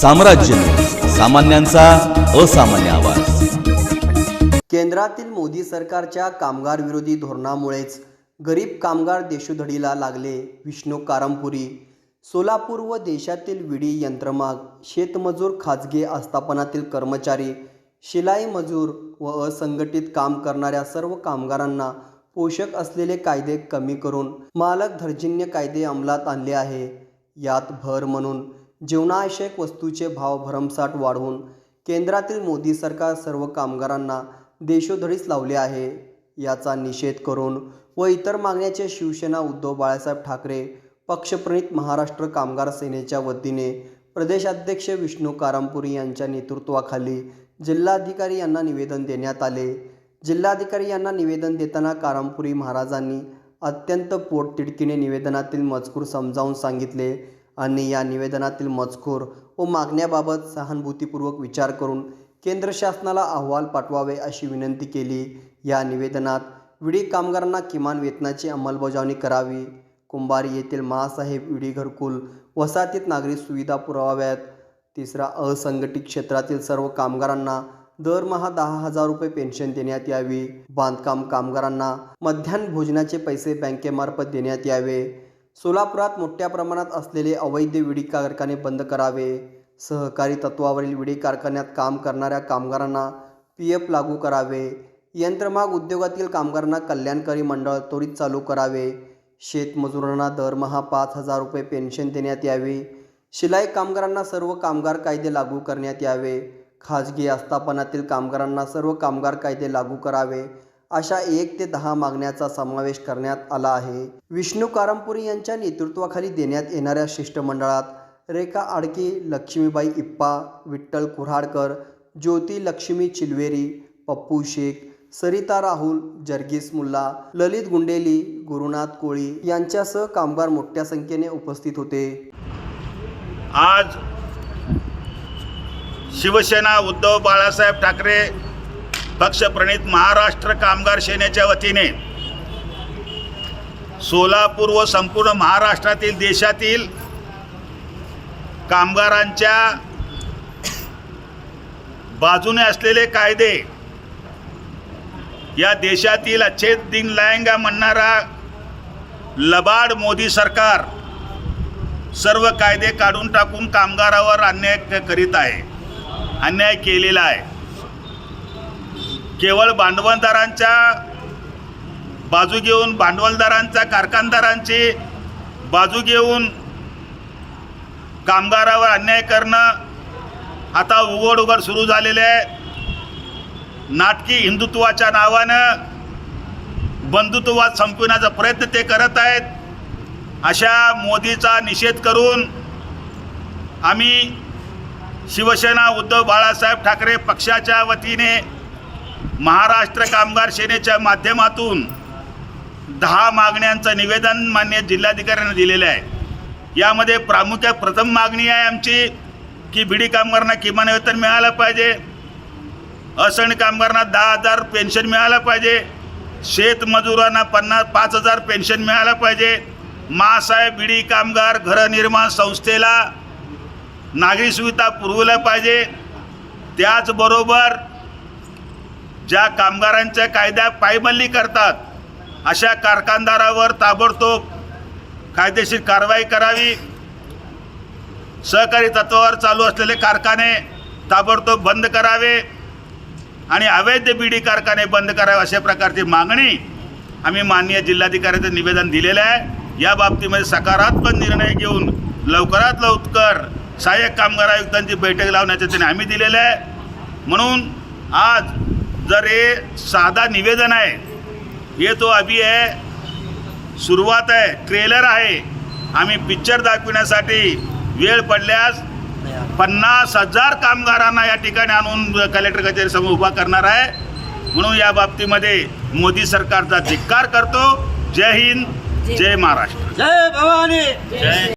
साम्राज्य. सामान्यांचा असामान्य आवाज. केंद्रातील मोदी सरकारच्या कामगार विरोधी धोरणामुळेच गरीब कामगार देशोधडीला लागले विष्णू कारमपुरी. सोलापूर व देशातील विडी यंत्रमाग शेतमजूर खाजगी आस्थापनातील कर्मचारी शिलाई मजूर व असंघटित काम करणाऱ्या सर्व कामगारांना पोषक असलेले कायदे कमी करून मालक धर्जन्य कायदे अंमलात आणले आहे. यात भर म्हणून जीवनावश्यक वस्तूचे भाव भरमसाठ वाढवून केंद्रातील मोदी सरकार सर्व कामगारांना देशोधडीस लावले आहे. याचा निषेध करून व इतर मागण्याचे शिवसेना उद्धव बाळासाहेब ठाकरे पक्षप्रणित महाराष्ट्र कामगार सेनेच्या वतीने प्रदेशाध्यक्ष विष्णू कारंपुरी यांच्या नेतृत्वाखाली जिल्हाधिकारी यांना निवेदन देण्यात आले. जिल्हाधिकारी यांना निवेदन देताना कारंपुरी महाराजांनी अत्यंत पोटतिडकीने निवेदनातील मजकूर समजावून सांगितले. आणि या निवेदनातील मजकूर व मागण्याबाबत सहानुभूतीपूर्वक विचार करून केंद्र शासनाला अहवाल पाठवावे अशी विनंती केली. या निवेदनात विडी कामगारांना किमान वेतनाची अंमलबजावणी करावी. कुंभारी येथील महासाहेब विडी घरकुल वसाहतीत नागरी सुविधा पुरवाव्यात. तिसरा असंघटित क्षेत्रातील सर्व कामगारांना दरमहा दहा हजार रुपये पेन्शन देण्यात यावी. बांधकाम कामगारांना मध्यान्ह भोजनाचे पैसे बँकेमार्फत देण्यात यावे. सोलापुरात मोठ्या प्रमाणात असलेले अवैध विडी कारखाने बंद करावे. सहकारी तत्वावरील विडी कारखान्यात काम करणाऱ्या कामगारांना पी एफ लागू करावे. यंत्रमाग उद्योगातील कामगारांना कल्याणकारी मंडळ त्वरित चालू करावे. शेतमजुरांना दरमहा पाच हजार रुपये पेन्शन देण्यात यावी. शिलाई कामगारांना सर्व कामगार कायदे लागू करण्यात यावे. खाजगी आस्थापनातील कामगारांना सर्व कामगार कायदे लागू करावे. अशा एक ते दहा मागण्याचा समावेश करण्यात आला आहे. विष्णू कारंपुरी यांच्या नेतृत्वाखाली देण्यात येणाऱ्या शिष्टमंडळात रेखा आडकी लक्ष्मीबाई इप्पा विठ्ठल कुऱ्हाडकर ज्योती लक्ष्मी चिलवेरी पप्पू शेख सरिता राहुल जर्गीस मुल्ला ललित गुंडेली गुरुनाथ कोळी यांच्यासह कामगार मोठ्या संख्येने उपस्थित होते. आज शिवसेना उद्धव बाळासाहेब ठाकरे पक्षप्रणित महाराष्ट्र कामगार सेनेच्या वतीने सोलापूर व संपूर्ण महाराष्ट्रातील देशातील कामगारांच्या बाजूने असलेले कायदे या देशातील अच्छे दिन लाएंगा म्हणणारा लबाड मोदी सरकार सर्व कायदे काढून टाकून कामगारावर अन्याय करीत आहे. अन्याय केलेला आहे. केवळ भांडवलदारांच्या बाजू घेऊन भांडवलदारांच्या कारखानदारांची बाजू घेऊन कामगारावर अन्याय करणं आता उघड उघड सुरू झालेले आहे. नाटकी हिंदुत्वाच्या नावानं बंधुत्ववाद संपविण्याचा प्रयत्न ते करत आहेत. अशा मोदीचा निषेध करून आम्ही शिवसेना उद्धव बाळासाहेब ठाकरे पक्षाच्या वतीने महाराष्ट्र कामगार सेनेच्या माध्यमातून दहा मागण्यांचं निवेदन मान्य जिल्हाधिकाऱ्यांना दिलेलं आहे. यामध्ये प्रामुख्या प्रथम मागणी आहे आमची की बिडी कामगारांना किमान वेतन मिळालं पाहिजे. असण कामगारांना दहा हजार पेन्शन मिळालं पाहिजे. शेतमजुरांना पन्नास पाच हजार पेन्शन मिळालं पाहिजे. मासाहेब बिडी कामगार गृहनिर्माण संस्थेला नागरी सुविधा पुरवल्या पाहिजे. त्याचबरोबर ज्या कामगारांच्या कायद्या पायमल्ली करतात अशा कारखानदारावर ताबडतोब कायदेशीर कारवाई करावी. सहकारी तत्वावर चालू असलेले कारखाने ताबडतोब बंद करावे आणि अवैध बीडी कारखाने बंद करावे अशा प्रकारची मागणी आम्ही माननीय जिल्हाधिकाऱ्यांचं निवेदन दिलेलं आहे. या बाबतीमध्ये सकारात्मक निर्णय घेऊन लवकरात लवकर सहाय्यक कामगार आयुक्तांची बैठक लावण्याचे त्यांनी आम्ही दिलेलं आहे. म्हणून आज जर हे साधा निवेदन आहे हे तो अभि आहे सुरुवात आहे ट्रेलर आहे आम्ही पिक्चर दाखविण्यासाठी वेळ पडल्यास पन्नास हजार कामगारांना या ठिकाणी आणून कलेक्टर कचेरीसमोर उभा करणार आहे. म्हणून या बाबतीमध्ये मोदी सरकारचा धिक्कार करतो. जय हिंद जय महाराष्ट्र. जय भवानी. जय